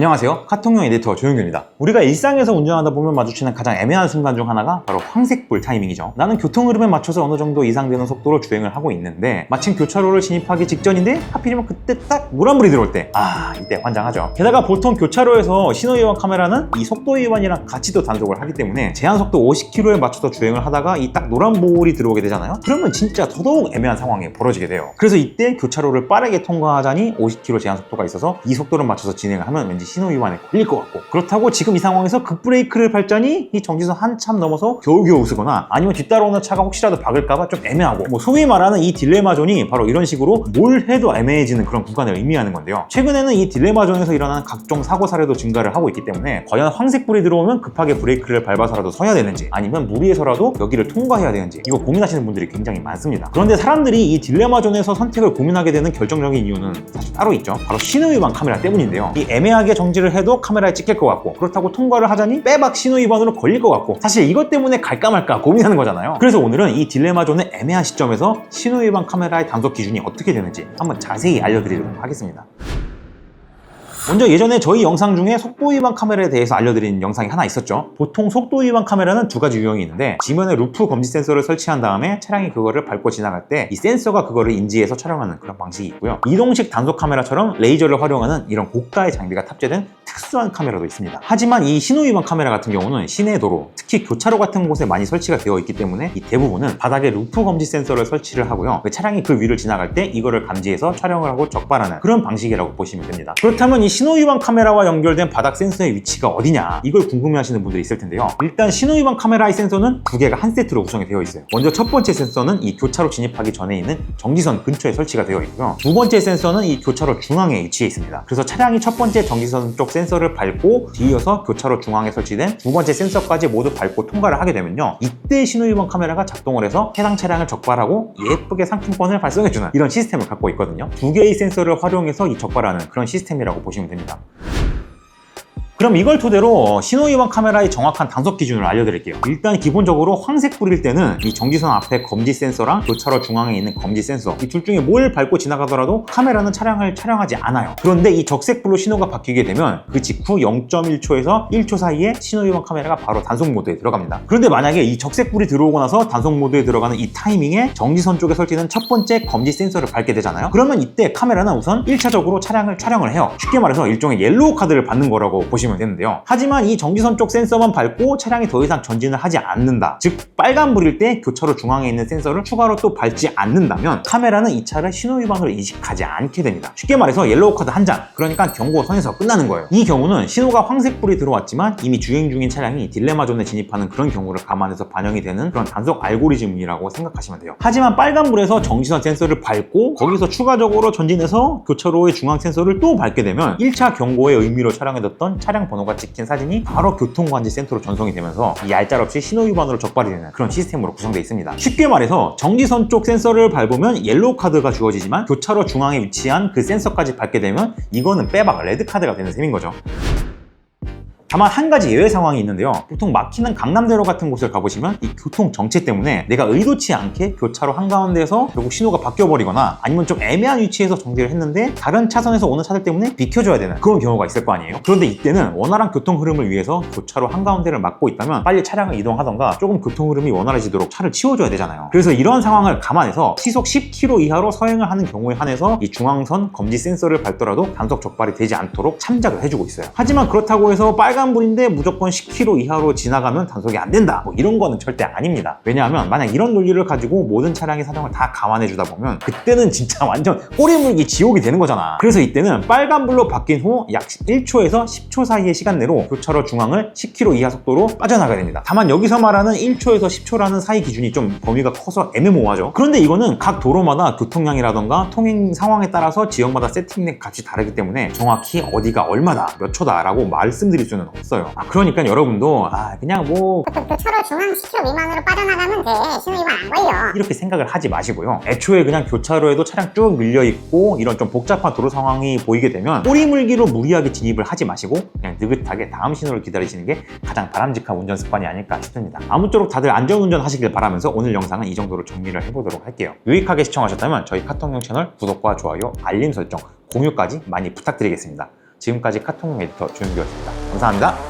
안녕하세요. 카통용 에디터 조용규입니다. 우리가 일상에서 운전하다 보면 마주치는 가장 애매한 순간 중 하나가 바로 황색불 타이밍이죠. 나는 교통 흐름에 맞춰서 어느 정도 이상 되는 속도로 주행을 하고 있는데 마침 교차로를 진입하기 직전인데 하필이면 그때 딱 노란불이 들어올 때 아, 이때 환장하죠. 게다가 보통 교차로에서 신호위반 카메라는 이 속도 위반이랑 같이 또 단속을 하기 때문에 제한 속도 50km에 맞춰서 주행을 하다가 이 딱 노란불이 들어오게 되잖아요. 그러면 진짜 더더욱 애매한 상황이 벌어지게 돼요. 그래서 이때 교차로를 빠르게 통과하자니 50km 제한 속도가 있어서 이 속도를 맞춰서 진행을 하면 왠지 신호 위반에 걸릴 것 같고. 그렇다고 지금 이 상황에서 급브레이크를 밟자니 이 정지선 한참 넘어서 겨우겨우 쓰거나 아니면 뒤따라오는 차가 혹시라도 박을까봐 좀 애매하고. 뭐 소위 말하는 이 딜레마 존이 바로 이런 식으로 뭘 해도 애매해지는 그런 구간을 의미하는 건데요. 최근에는 이 딜레마 존에서 일어나는 각종 사고 사례도 증가를 하고 있기 때문에 과연 황색불이 들어오면 급하게 브레이크를 밟아서라도 서야 되는지 아니면 무리해서라도 여기를 통과해야 되는지 이거 고민하시는 분들이 굉장히 많습니다. 그런데 사람들이 이 딜레마 존에서 선택을 고민하게 되는 결정적인 이유는 사실 따로 있죠. 바로 신호위반 카메라 때문인데요. 이 애매하게 정지를 해도 카메라에 찍힐 것 같고 그렇다고 통과를 하자니 빼박 신호 위반으로 걸릴 것 같고 사실 이것 때문에 갈까 말까 고민하는 거잖아요. 그래서 오늘은 이 딜레마 존의 애매한 시점에서 신호 위반 카메라의 단속 기준이 어떻게 되는지 한번 자세히 알려드리도록 하겠습니다 먼저 예전에 저희 영상 중에 속도 위반 카메라에 대해서 알려드린 영상이 하나 있었죠. 보통 속도 위반 카메라는 두 가지 유형이 있는데 지면에 루프 검지 센서를 설치한 다음에 차량이 그거를 밟고 지나갈 때 이 센서가 그거를 인지해서 촬영하는 그런 방식이 있고요. 이동식 단속 카메라처럼 레이저를 활용하는 이런 고가의 장비가 탑재된 특수한 카메라도 있습니다. 하지만 이 신호 위반 카메라 같은 경우는 시내 도로, 특히 교차로 같은 곳에 많이 설치가 되어 있기 때문에 이 대부분은 바닥에 루프 검지 센서를 설치를 하고요. 그 차량이 그 위를 지나갈 때 이거를 감지해서 촬영을 하고 적발하는 그런 방식이라고 보시면 됩니다. 그렇다면 이 신호 위반 카메라와 연결된 바닥 센서의 위치가 어디냐 이걸 궁금해하시는 분들이 있을 텐데요. 일단 신호 위반 카메라의 센서는 두 개가 한 세트로 구성이 되어 있어요. 먼저 첫 번째 센서는 이 교차로 진입하기 전에 있는 정지선 근처에 설치가 되어 있고요. 두 번째 센서는 이 교차로 중앙에 위치해 있습니다. 그래서 차량이 첫 번째 정지선 쪽 센서를 밟고 뒤이어서 교차로 중앙에 설치된 두 번째 센서까지 모두 밟고 통과를 하게 되면요. 이때 신호 위반 카메라가 작동을 해서 해당 차량을 적발하고 예쁘게 상품권을 발송해주는 이런 시스템을 갖고 있거든요. 두 개의 센서를 활용해서 이 적발하는 그런 시스템이라고 보시면 됩니다. 그럼 이걸 토대로 신호위반 카메라의 정확한 단속 기준을 알려드릴게요. 일단 기본적으로 황색 불일 때는 이 정지선 앞에 검지 센서랑 교차로 중앙에 있는 검지 센서 이 둘 중에 뭘 밟고 지나가더라도 카메라는 차량을 촬영하지 않아요. 그런데 이 적색불로 신호가 바뀌게 되면 그 직후 0.1초에서 1초 사이에 신호위반 카메라가 바로 단속 모드에 들어갑니다. 그런데 만약에 이 적색불이 들어오고 나서 단속 모드에 들어가는 이 타이밍에 정지선 쪽에 설치된 첫 번째 검지 센서를 밟게 되잖아요. 그러면 이때 카메라는 우선 1차적으로 차량을 촬영을 해요. 쉽게 말해서 일종의 옐로우 카드를 받는 거라고 보시면 되는데요. 하지만 이 정지선 쪽 센서만 밟고 차량이 더 이상 전진을 하지 않는다. 즉 빨간불일 때 교차로 중앙에 있는 센서를 추가로 또 밟지 않는다면 카메라는 이 차를 신호위반으로 인식하지 않게 됩니다. 쉽게 말해서 옐로우 카드 한 장, 그러니까 경고선에서 끝나는 거예요. 이 경우는 신호가 황색불이 들어왔지만 이미 주행 중인 차량이 딜레마 존에 진입하는 그런 경우를 감안해서 반영이 되는 그런 단속 알고리즘이라고 생각하시면 돼요. 하지만 빨간불에서 정지선 센서를 밟고 거기서 추가적으로 전진해서 교차로의 중앙 센서를 또 밟게 되면 1차 경고의 의미로 촬영해뒀던 차량 번호가 찍힌 사진이 바로 교통관지 센터로 전송이 되면서 이 얄짤없이 신호 위반으로 적발이 되는 그런 시스템으로 구성되어 있습니다. 쉽게 말해서 정지선 쪽 센서를 밟으면 옐로우 카드가 주어지지만 교차로 중앙에 위치한 그 센서까지 밟게 되면 이거는 빼박 레드 카드가 되는 셈인 거죠. 다만 한 가지 예외 상황이 있는데요. 보통 막히는 강남대로 같은 곳을 가보시면 이 교통 정체 때문에 내가 의도치 않게 교차로 한가운데에서 결국 신호가 바뀌어 버리거나 아니면 좀 애매한 위치에서 정지를 했는데 다른 차선에서 오는 차들 때문에 비켜줘야 되는 그런 경우가 있을 거 아니에요. 그런데 이때는 원활한 교통 흐름을 위해서 교차로 한가운데를 막고 있다면 빨리 차량을 이동하던가 조금 교통 흐름이 원활해지도록 차를 치워줘야 되잖아요. 그래서 이런 상황을 감안해서 시속 10km 이하로 서행을 하는 경우에 한해서 이 중앙선 검지 센서를 밟더라도 단속 적발이 되지 않도록 참작을 해주고 있어요. 하지만 그렇다고 해서 빨간 빨간불인데 무조건 10km 이하로 지나가면 단속이 안 된다. 뭐 이런 거는 절대 아닙니다. 왜냐하면 만약 이런 논리를 가지고 모든 차량의 사정을 다 감안해 주다 보면 그때는 진짜 완전 꼬리 물기 지옥이 되는 거잖아. 그래서 이때는 빨간불로 바뀐 후 약 1초에서 10초 사이의 시간 내로 교차로 중앙을 10km 이하 속도로 빠져나가야 됩니다. 다만 여기서 말하는 1초에서 10초라는 사이 기준이 좀 범위가 커서 애매모호하죠. 그런데 이거는 각 도로마다 교통량이라던가 통행 상황에 따라서 지역마다 세팅된 값이 다르기 때문에 정확히 어디가 얼마다 몇 초다 라고 말씀드릴 수는 없어요. 아, 그러니까 여러분도 아, 그냥 뭐그 교차로 중앙 10km 미만으로 빠져나가면 돼. 신호위반 안 걸려. 이렇게 생각을 하지 마시고요. 애초에 그냥 교차로에도 차량 쭉 밀려 있고 이런 좀 복잡한 도로 상황이 보이게 되면 꼬리 물기로 무리하게 진입을 하지 마시고 그냥 느긋하게 다음 신호를 기다리시는 게 가장 바람직한 운전 습관이 아닐까 싶습니다. 아무쪼록 다들 안전 운전 하시길 바라면서 오늘 영상은 이 정도로 정리를 해보도록 할게요. 유익하게 시청하셨다면 저희 카톡용 채널 구독과 좋아요, 알림 설정, 공유까지 많이 부탁드리겠습니다. 지금까지 카톡 에디터 조윤규였습니다. 감사합니다.